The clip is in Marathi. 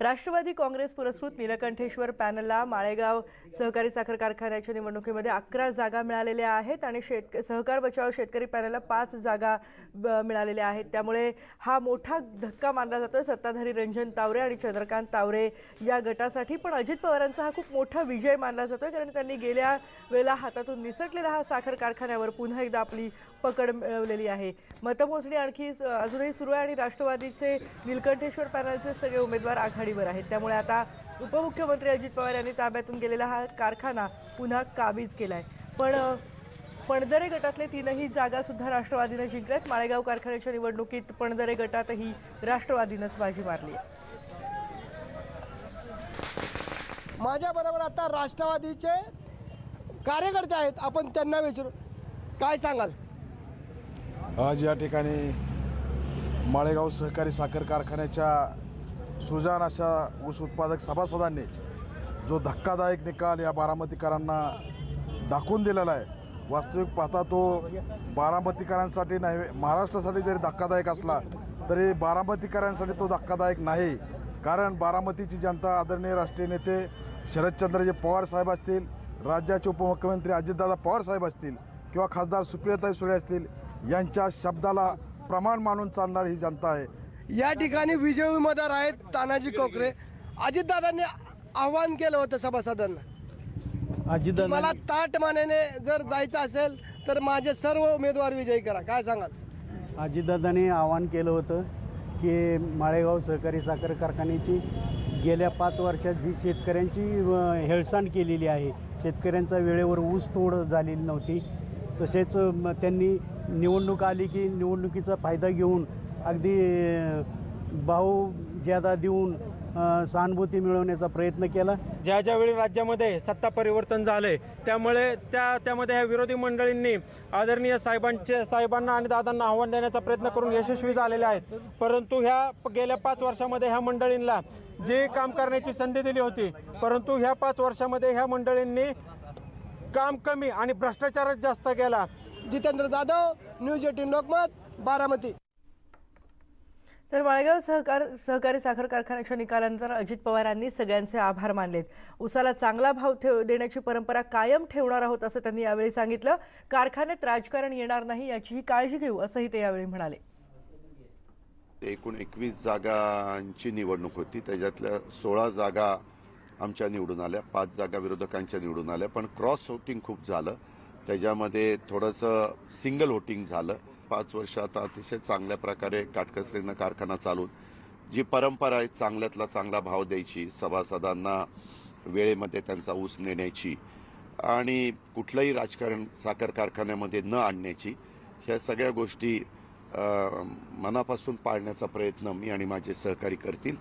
राष्ट्रवादी काँग्रेस पुरस्कृत निलकंठेश्वर पॅनलला माळेगाव सहकारी साखर कारखान्याच्या निवडणुकीमध्ये अकरा जागा मिळालेल्या आहेत आणि शेत सहकार बचाव शेतकरी पॅनलला पाच जागा ब- मिळालेल्या आहेत. त्यामुळे हा मोठा धक्का मानला जातोय सत्ताधारी रंजन तावरे आणि चंद्रकांत तावरे या गटासाठी. पण अजित पवारांचा हा खूप मोठा विजय मानला जातोय कारण त्यांनी गेल्या वेळेला हातातून निसटलेला हा साखर कारखान्यावर पुन्हा एकदा आपली पकड मिळवलेली आहे. मतमोजणी आणखी अजूनही सुरू आहे आणि राष्ट्रवादीचे निलकंठेश्वर पॅनलचे सगळे उमेदवार आघाडी आघाडीवर आहेत. त्यामुळे आता उपमुख्यमंत्री अजित पवार यांनी ताब्यातून गेलेला हा कारखाना पुन्हा काबीज केलाय. पण अ, पणदरे गटातले तीनही जागा सुद्धा राष्ट्रवादीनं जिंकल्यात. माळेगाव कारखान्याच्या निवडणुकीत पणदरे गटातही राष्ट्रवादीनंच बाजी मारली आहे. माझ्या बरोबर आता राष्ट्रवादीचे कार्यकर्ते आहेत. आपण त्यांना विचारू. काय सांगाल? आज या ठिकाणी माळेगाव सहकारी साखर कारखान्याच्या सुजान अशा ऊस उत्पादक सभासदांनी जो धक्कादायक निकाल या बारामतीकरांना दाखवून दिलेला आहे वास्तविक पाहता तो बारामतीकरांसाठी नाही महाराष्ट्रासाठी जरी धक्कादायक असला तरी बारामतीकरांसाठी तो धक्कादायक नाही. कारण बारामतीची जनता आदरणीय राष्ट्रीय नेते शरदचंद्रजी पवार साहेब असतील राज्याचे उपमुख्यमंत्री अजितदादा पवार साहेब असतील किंवा खासदार सुप्रियाताई सुळे असतील यांच्या शब्दाला प्रमाण मानून चालणारी ही जनता आहे. या ठिकाणी विजय उमेदवार आहेत तानाजी कोकरे. अजितदादांनी आव्हान केलं होतं सभासदांना. अजितदादा मला ताट मानेने जर जायचं असेल तर माझे सर्व उमेदवार विजयी करा. काय सांगाल? अजितदादांनी आवाहन केलं होतं की माळेगाव सहकारी साखर कारखान्याची गेल्या पाच वर्षात जी शेतकऱ्यांची हेळसांड केलेली आहे शेतकऱ्यांचा वेळेवर ऊस तोड झालेली नव्हती. तसेच त्यांनी निवडणूक आली की निवडणुकीचा फायदा घेऊन अगदी भाऊ ज्यादा देऊन सहानुभूती मिळवण्याचा प्रयत्न केला. ज्या ज्यावेळी राज्यामध्ये सत्ता परिवर्तन झाले त्यामुळे त्या त्यामध्ये ह्या विरोधी मंडळींनी आदरणीय साहेबांचे साहेबांना आणि दादांना आव्हान देण्याचा प्रयत्न करून यशस्वी झालेले आहेत. परंतु ह्या गेल्या पाच वर्षामध्ये ह्या मंडळींना जे काम करण्याची संधी दिली होती परंतु ह्या पाच वर्षामध्ये ह्या मंडळींनी काम कमी आणि भ्रष्टाचारच जास्त केला. Jitendra Jadhav news eighteen Lokmat Baramati. तर माळेगाव सहकार सहकारी साखर कारखान्याच्या निकालानंतर अजित पवारांनी सगळ्यांचे आभार मानलेत. उसाला चांगला भाव ठेव देण्याची परंपरा कायम ठेवणार आहोत असं त्यांनी यावेळी सांगितलं. कारखान्यात राजकारण येणार नाही याचीही काळजी घेऊ असंही ते यावेळी म्हणाले. एकूण एकवीस जागांची निवडणूक होती. त्याच्यातल्या सोळा जागा आमच्या निवडून आल्या. पाच जागा विरोधकांच्या निवडून आल्या. पण क्रॉस व्होटिंग खूप झालं. त्याच्यामध्ये थोडंसं सिंगल व्होटिंग झालं. पाच वर्ष आता अतिशय चांगल्या प्रकारे काटकसरीनं कारखाना चालून जी परंपरा आहे चांगल्यातला चांगला भाव द्यायची सभासदांना वेळेमध्ये त्यांचा ऊस नेण्याची आणि कुठलंही राजकारण साखर कारखान्यामध्ये न आणण्याची ह्या सगळ्या गोष्टी मनापासून पाळण्याचा प्रयत्न मी आणि माझे सहकारी करतील.